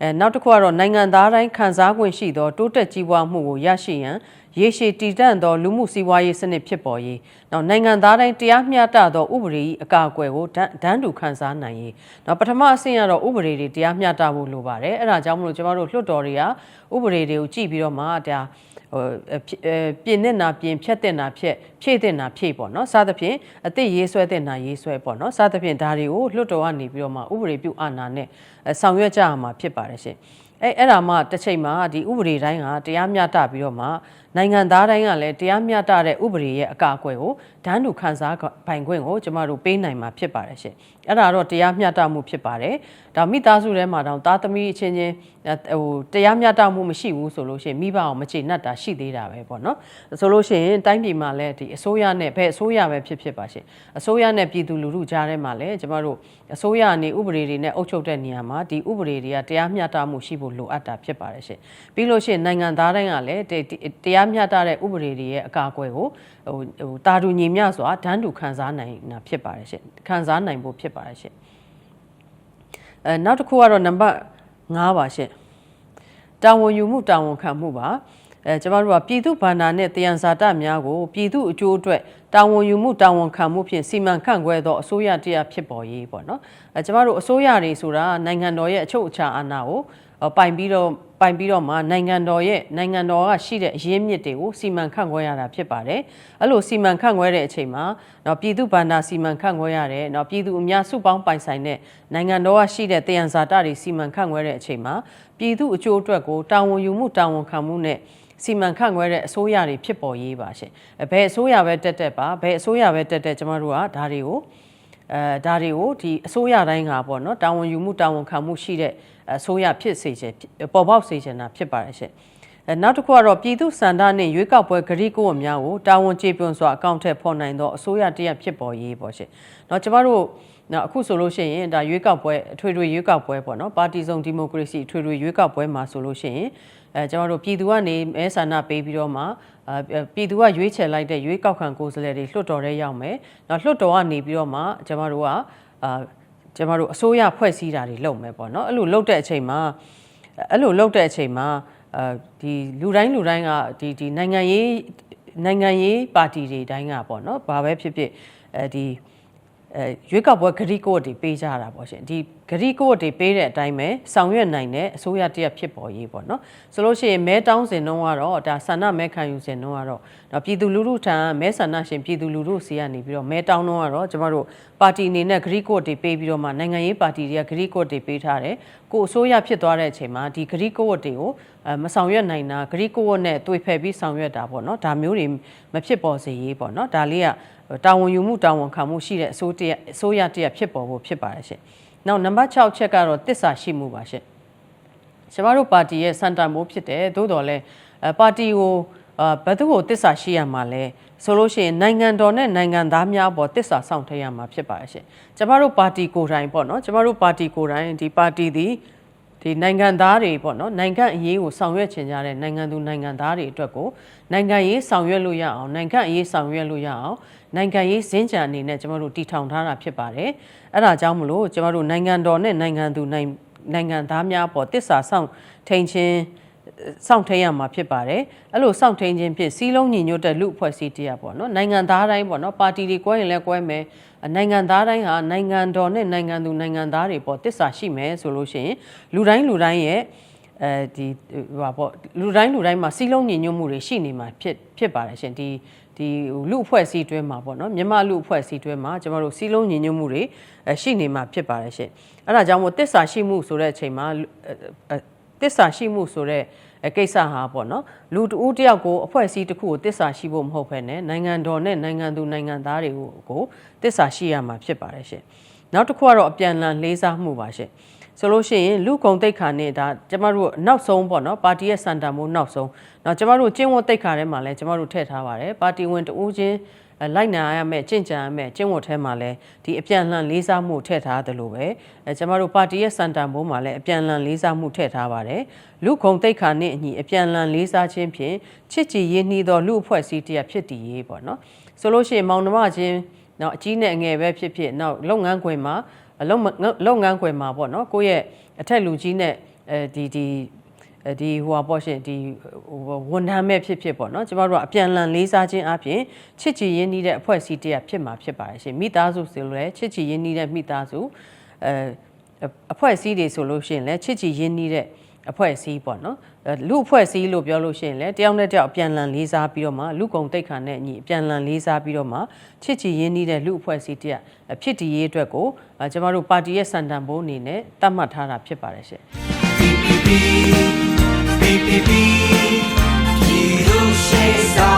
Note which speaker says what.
Speaker 1: အဲနောက်တစ်ခုကတော့နိုင်ငံသားတိုင်းခံစား권ရှိသောတိုးတက်ကြီးပွားမှုကိုရရှိရန် ရေရှည်တည်တံ့သောလူမှုစီးပွားရေးစနစ်ဖြစ်ပေါ်ရေးနောက်နိုင်ငံသားတိုင်းတရားမျှတသောဥပဒေ၏အကာအကွယ်ကိုဒန်းဒန်းတူခံစားနိုင်ရေးနောက်ပထမအဆင့်ကတော့ဥပဒေတွေတရားမျှတဖို့လိုပါတယ်အဲ့ဒါကြောင့်မလို့ကျမတို့လွှတ်တော်တွေကဥပဒေတွေကိုကြည့်ပြီးတော့မှဒါဟိုအဖြစ်အဲပြင်တဲ့နာပြင်ဖြတ်တဲ့နာဖြတ်ဖြည့်တဲ့နာဖြည့်ပေါ့နော်စသဖြင့်အသစ်ရေးဆွဲတဲ့နာရေးဆွဲပေါ့နော်စသဖြင့်ဒါတွေကိုလွှတ်တော်ကနေပြီးတော့မှဥပဒေပြုအာဏာနဲ့အဲဆောင်ရွက်ကြရမှာဖြစ်ပါတယ်ရှင် အဲအဲ့ဒါမှတစ်ချိန်မှာဒီဥပဒေတိုင်းကတရားမျှတပြီးတော့မှနိုင်ငံသားတိုင်းကလည်းတရားမျှတတဲ့ဥပဒေရဲ့အကာအကွယ်ကိုဒန်းတူခံစားပိုင်ခွင့်ကိုကျမတို့ပေးနိုင်မှာဖြစ်ပါတယ်ရှင်အဲ့ဒါတော့တရားမျှတမှုဖြစ်ပါတယ်ဒါမိသားစုထဲမှာတော့သားသမီးအချင်းချင်းဟိုတရားမျှတမှုမရှိဘူးဆိုလို့ရှိရင်မိဘအောင်မချေနှက်တာရှိသေးတာပဲပေါ့နော်ဆိုလို့ရှိရင်တိုင်းပြည်မှာလည်းဒီအစိုးရနဲ့ဘယ်အစိုးရပဲဖြစ်ဖြစ်ပါရှင်အစိုးရနဲ့ပြည်သူလူထုကြားထဲမှာလည်းကျမတို့အစိုးရအနေဥပဒေတွေနဲ့အုပ်ချုပ်တဲ့နေရာမှာဒီဥပဒေတွေကတရားမျှတမှုရှိဖို့လိုအပ်တာဖြစ်ပါတယ်ရှင်ပြီးလို့ရှိရင်နိုင်ငံသားတိုင်းကလည်းတရားမျှတတဲ့ဥပဒေတွေရဲ့အကာအကွယ်ကိုဟိုဟိုတာတူညီမျှစွာဒန်းတူခံစားနိုင်တာဖြစ်ပါတယ်ရှင်ခံစားနိုင်ဖို့ဖြစ်ပါတယ်ရှင်အဲနောက်တစ်ခုကတော့နံပါတ်5ပါရှင်တာဝန်ယူမှုတာဝန်ခံမှုပါအဲကျမတို့ကပြည်သူ့ဘာနာနဲ့တယံဇာတများကိုပြည်သူ့အကျိုးအတွက်တာဝန်ယူမှုတာဝန်ခံမှုဖြင့်စီမံခန့်ခွဲသောအစိုးရတရားဖြစ်ပေါ်ရေးပေါ့နော်အဲကျမတို့အစိုးရတွေဆိုတာနိုင်ငံတော်ရဲ့အချုပ်အခြာအာဏာကို ပိုင်ပြီးတော့ပိုင်ပြီးတော့မှနိုင်ငံတော်ရဲ့နိုင်ငံတော်ကရှိတဲ့အရင်းမြစ်တွေကိုစီမံခန့်ခွဲရတာဖြစ်ပါတယ်။အဲ့လိုစီမံခန့်ခွဲတဲ့အချိန်မှာတော့ပြည်သူ့ဗန္ဒာစီမံခန့်ခွဲရတယ်။တော့ပြည်သူအများစုပေါင်းပိုင်ဆိုင်တဲ့နိုင်ငံတော်ကရှိတဲ့တယံဇာတတွေစီမံခန့်ခွဲတဲ့အချိန်မှာပြည်သူအကျိုးအတွက်ကိုတာဝန်ယူမှုတာဝန်ခံမှုနဲ့စီမံခန့်ခွဲတဲ့အစိုးရတွေဖြစ်ပေါ်ရေးပါရှင်။ဘယ်အစိုးရပဲတက်တက်ပါဘယ်အစိုးရပဲတက်တက်ကျမတို့ကဒါတွေကိုအဲဒါတွေကိုဒီအစိုးရတိုင်းကပေါ့နော်တာဝန်ယူမှုတာဝန်ခံမှုရှိတဲ့ အစိုးရဖြစ်စေချင်ပေါ်ပေါက်စေချင်တာဖြစ်ပါတယ်ရှင်အဲနောက်တစ်ခုကတော့ပြည်သူစန္ဒနဲ့ရွေးကောက်ပွဲဂရိကိုအများကိုတာဝန်ကျေပွန်စွာအကောင့်ထက်ဖော်နိုင်သောအစိုးရတရက်ဖြစ်ပေါ်ရေးပေါ့ရှင်။နော်ကျမတို့နော်အခုဆိုလို့ရှိရင်ဒါရွေးကောက်ပွဲအထွေထွေရွေးကောက်ပွဲပေါ့နော်ပါတီစုံဒီမိုကရေစီအထွေထွေရွေးကောက်ပွဲမှာဆိုလို့ရှိရင်အဲကျွန်တော်တို့ပြည်သူကနေမဲဆန္ဒပေးပြီးတော့မှအဲပြည်သူကရွေးချယ်လိုက်တဲ့ရွေးကောက်ခံကိုယ်စားလှယ်တွေလွှတ်တော်ထဲရောက်မယ်။နော်လွှတ်တော်ကနေပြီးတော့မှကျွန်တော်တို့ကအာ ကျမတို့အစိုးရဖွဲ့စည်းတာတွေလုပ်မယ်ပေါ့နော်အဲ့လိုလုပ်တဲ့အချိန်မှာအဲ့လိုလုပ်တဲ့အချိန်မှာအဲဒီလူတိုင်းလူတိုင်းကဒီဒီနိုင်ငံရေးနိုင်ငံရေးပါတီတွေတိုင်းကပေါ့နော်ဘာပဲဖြစ်ဖြစ်အဲဒီအဲရွေးကောက်ပွဲဂရီကိုတွေပေးကြတာပေါ့ရှင်ဒီ ဂရီကိုတွေပေးတဲ့အတိုင်းပဲဆောင်ရွက်နိုင်တဲ့အစိုးရတရက်ဖြစ်ပေါ်ရေးပေါ့နော်ဆိုလို့ရှိရင်မဲတောင်းစင်တော့ကတော့ဒါဆန္ဒမဲခံယူစင်တော့ကတော့တော့ပြည်သူလူထုထံမဲဆန္ဒရှင်ပြည်သူလူထုစီကနေပြီးတော့မဲတောင်းတော့ကတော့ကျမတို့ပါတီအနေနဲ့ဂရီကိုတွေပေးပြီးတော့မှနိုင်ငံရေးပါတီတွေကဂရီကိုတွေပေးထားတယ်ကိုအစိုးရဖြစ်သွားတဲ့အချိန်မှာဒီဂရီကိုတွေကိုမဆောင်ရွက်နိုင်တာဂရီကိုနဲ့တွေ့ဖယ်ပြီးဆောင်ရွက်တာပေါ့နော်ဒါမျိုးတွေမဖြစ်ပေါ်စေရေးပေါ့နော်ဒါလေးကတာဝန်ယူမှုတာဝန်ခံမှုရှိတဲ့အစိုးတရအစိုးရတရဖြစ်ပေါ်ဖို့ဖြစ်ပါတယ်ရှင်။ နောက်နံပါတ်6ချက်ကတော့တစ္ဆာရှိမှုပါရှင်။ကျမတို့ပါတီရဲ့စန်တာမိုးဖြစ်တယ်သို့တော်လည်းပါတီကိုဘယ်သူကိုတစ္ဆာရှိရမှာလဲဆိုလို့ရှိရင်နိုင်ငံတော်နဲ့နိုင်ငံသားများပေါ်တစ္ဆာဆောင်ထည့်ရမှာဖြစ်ပါတယ်ရှင်။ကျမတို့ပါတီကိုယ်တိုင်ပေါ့နော်ကျမတို့ပါတီကိုယ်တိုင်ဒီပါတီသည် ဒီနိုင်ငံသားတွေပေါ့နော်နိုင်ငံအရေးကိုဆောင်ရွက်ချင်ကြတဲ့နိုင်ငံသူနိုင်ငံသားတွေအတွက်ကိုနိုင်ငံရေးဆောင်ရွက်လို့ရအောင်နိုင်ငံအရေးဆောင်ရွက်လို့ရအောင်နိုင်ငံရေးစင်ကြံအနေနဲ့ကျမတို့တည်ထောင်ထားတာဖြစ်ပါတယ်အဲ့ဒါကြောင့်မလို့ကျမတို့နိုင်ငံတော်နဲ့နိုင်ငံသူနိုင်ငံသားများပေါ်တစ္ဆာဆောင်ထိန်ချင်း စောင့်ထိန်ရမှာဖြစ်ပါတယ်အဲ့လိုစောင့်ထိန်ခြင်းဖြင့်စီးလုံးညီညွတ်တဲ့လူအဖွဲ့အစည်းတရားပေါ့နော်နိုင်ငံသားတိုင်းပေါ့နော်ပါတီတွေကွဲရင်လည်းကွဲမယ်နိုင်ငံသားတိုင်းဟာနိုင်ငံတော်နဲ့နိုင်ငံသူနိုင်ငံသားတွေပေါ့တစ္ဆာရှိမယ်ဆိုလို့ရှိရင်လူတိုင်းလူတိုင်းရဲ့အဲဒီဟိုပါပေါ့လူတိုင်းလူတိုင်းမှာစီးလုံးညီညွတ်မှုတွေရှိနေမှာဖြစ်ဖြစ်ပါတယ်ရှင်ဒီဒီလူအဖွဲ့အစည်းတွဲမှာပေါ့နော်မြန်မာလူအဖွဲ့အစည်းတွဲမှာကျမတို့စီးလုံးညီညွတ်မှုတွေရှိနေမှာဖြစ်ပါတယ်ရှင်အဲ့ဒါကြောင့်မို့တစ္ဆာရှိမှုဆိုတဲ့အချိန်မှာ တစ္ဆာရှိမှုဆိုတဲ့ကိစ္စဟာပေါ့နော်လူတဦးတယောက်ကိုအဖွဲ့အစည်းတစ်ခုကိုတစ္ဆာရှိဖို့မဟုတ်ဘဲနဲ့နိုင်ငံတော်နဲ့နိုင်ငံသူနိုင်ငံသားတွေကိုကိုတစ္ဆာရှိရမှာဖြစ်ပါတယ်ရှင်နောက်တစ်ခုကတော့အပြန်အလှန်လေးစားမှုပါရှင်ဆိုလို့ရှိရင်လူကုံတိတ်ခါနဲ့ဒါကျမတို့နောက်ဆုံးပေါ့နော်ပါတီရဲ့စန်တာမိုးနောက်ဆုံးเนาะကျမတို့ကျင့်ဝတ်တိတ်ခါထဲမှာလည်းကျမတို့ထည့်ထားပါတယ်ပါတီဝင်တဦးချင်း လိုက်နာရမယ်ကြင့်ကြံရမယ်ကျင့်ဝတ်ထဲမှာလည်းဒီအပြန်လှန်လေးစားမှုထည့်ထားသလိုပဲအဲကျမတို့ပါတီရဲ့စန်တန်ဘုံမှာလည်းအပြန်လှန်လေးစားမှုထည့်ထားပါတယ်လူခုံတိတ်ခါနဲ့အညီအပြန်လှန်လေးစားခြင်းဖြင့်ချစ်ကြည်ရင်းနှီးသောလူအဖွဲ့အစည်းတရဖြစ်တည်ရေးပေါ့နော်ဆိုလို့ရှိရင်မောင်နှမချင်းနော်အကြီးနဲ့အငယ်ပဲဖြစ်ဖြစ်နောက်လုပ်ငန်းခွင်မှာလုပ်လုပ်ငန်းခွင်မှာပေါ့နော်ကိုယ့်ရဲ့အထက်လူကြီးနဲ့အဲဒီဒီ ဒီဟိုပါပေါ့ရှင်ဒီဟိုဝန်ထမ်းမဲ့ဖြစ်ဖြစ်ပေါ့နော်ကျမတို့ကအပြန်လန်လေးစားခြင်းအပြင်ချစ်ကြည်ရင်းနှီးတဲ့အဖွဲ့အစည်းတစ်ရပ်ဖြစ်မှာဖြစ်ပါတယ်ရှင်မိသားစုဆိုလို့လည်းချစ်ကြည်ရင်းနှီးတဲ့မိသားစုအဲအဖွဲ့အစည်းတွေဆိုလို့ရှိရင်လည်းချစ်ကြည်ရင်းနှီးတဲ့အဖွဲ့အစည်းပေါ့နော်အဲလူအဖွဲ့အစည်းလို့ပြောလို့ရှိရင်လည်းတယောက်နဲ့တယောက်အပြန်လန်လေးစားပြီးတော့မှလူကုံတိတ်ခါနဲ့အညီအပြန်လန်လေးစားပြီးတော့မှချစ်ကြည်ရင်းနှီးတဲ့လူအဖွဲ့အစည်းတစ်ရပ်ဖြစ်တည်ရေးအတွက်ကိုအဲကျမတို့ပါတီရဲ့စံတန်ဖိုးအနေနဲ့တတ်မှတ်ထားတာဖြစ်ပါတယ်ရှင်
Speaker 2: PPP, PPP, ပြည်သူ့ရှေ့ဆောင်